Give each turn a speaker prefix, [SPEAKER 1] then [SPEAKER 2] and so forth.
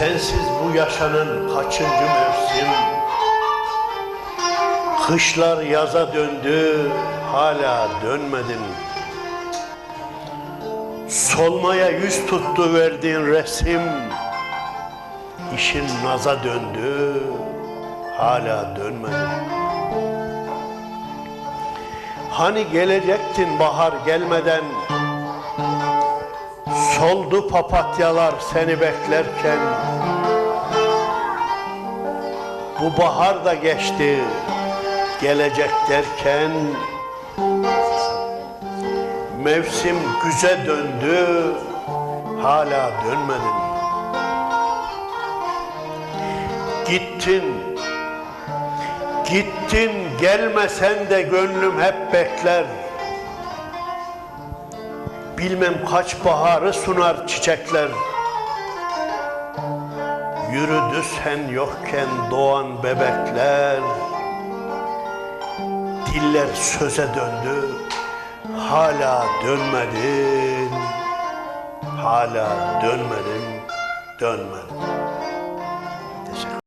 [SPEAKER 1] Sensiz bu yaşanan kaçıncı mevsim? Kışlar yaza döndü, hala dönmedin. Solmaya yüz tuttu verdiğin resim. İşin naza döndü, hala dönmedin. Hani gelecektin bahar gelmeden, Soldu papatyalar seni beklerken Bu bahar da geçti gelecek derken. Mevsim güze döndü hala dönmedin. Gittin Gittin gelmesen de gönlüm hep bekler Bilmem kaç baharı sunar çiçekler. Yürüdü sen yokken doğan bebekler. Diller söze döndü Hala dönmedin. Hala dönmedin Dönmedin